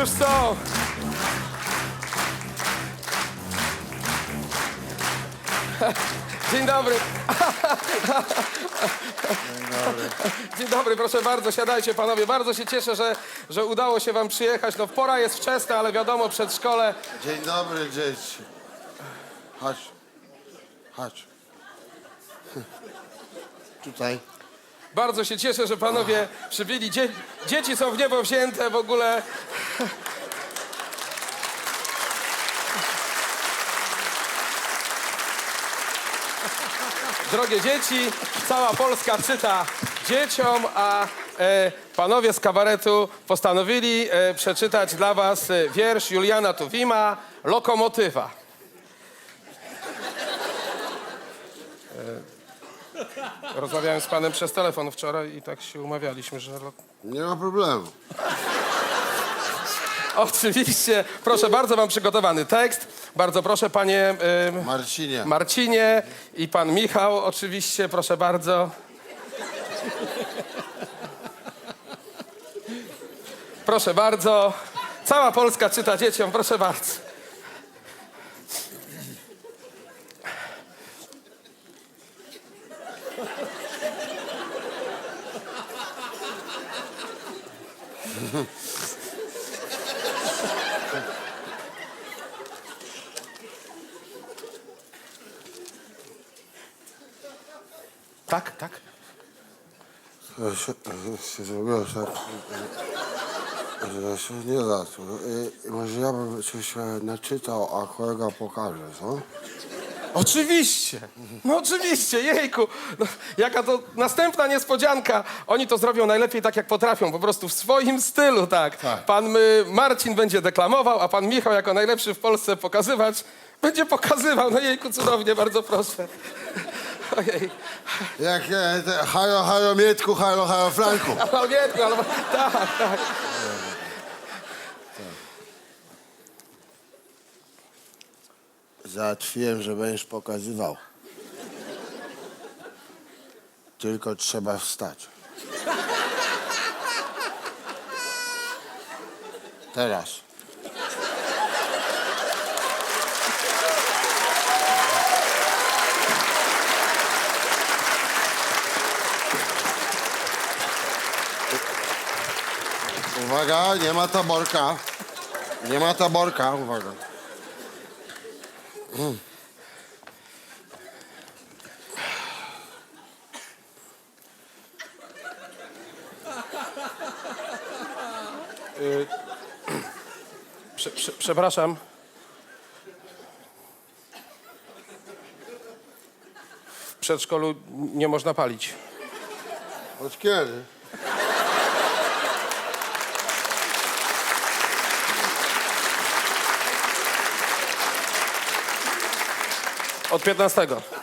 Już są! Dzień dobry. Dzień dobry, proszę bardzo, siadajcie panowie. Bardzo się cieszę, że, że udało się wam przyjechać. No pora jest wczesna, ale wiadomo, przedszkole. Dzień dobry, dzieci. Chodź. Chodź. Tutaj. Bardzo się cieszę, że panowie przybyli. Dzie dzieci są w niebo wzięte w ogóle. Drogie dzieci, cała Polska czyta dzieciom, a e, panowie z kabaretu postanowili e, przeczytać dla was e, wiersz Juliana Tuwima, Lokomotywa. E, rozmawiałem z panem przez telefon wczoraj i tak się umawialiśmy, że... Nie ma problemu. Oczywiście, proszę bardzo, mam przygotowany tekst. Bardzo proszę, panie Marcinie. Marcinie i pan Michał, oczywiście, proszę bardzo. Proszę bardzo. Cała Polska czyta dzieciom, proszę bardzo. Tak, tak. Się, się zrobiło, że, że się nie da. Y, Może ja bym coś e, naczytał, a kolega pokaże, co? Oczywiście. No oczywiście, jejku. No, jaka to następna niespodzianka. Oni to zrobią najlepiej tak, jak potrafią, po prostu w swoim stylu, tak. Tak. Pan y, Marcin będzie deklamował, a pan Michał jako najlepszy w Polsce pokazywać będzie pokazywał. No jejku, cudownie, bardzo proszę. Ojej. Jak e, te, halo, halo Mietku, halo, halo Franku. Ale Wietku, ale... Tak, tak. Załatwiłem, że będziesz pokazywał. Tylko trzeba wstać. Teraz. Uwaga, nie ma taborka. Nie ma taborka, uwaga. Prze, prze, przepraszam. W przedszkolu nie można palić. Od kiedy? Od 15.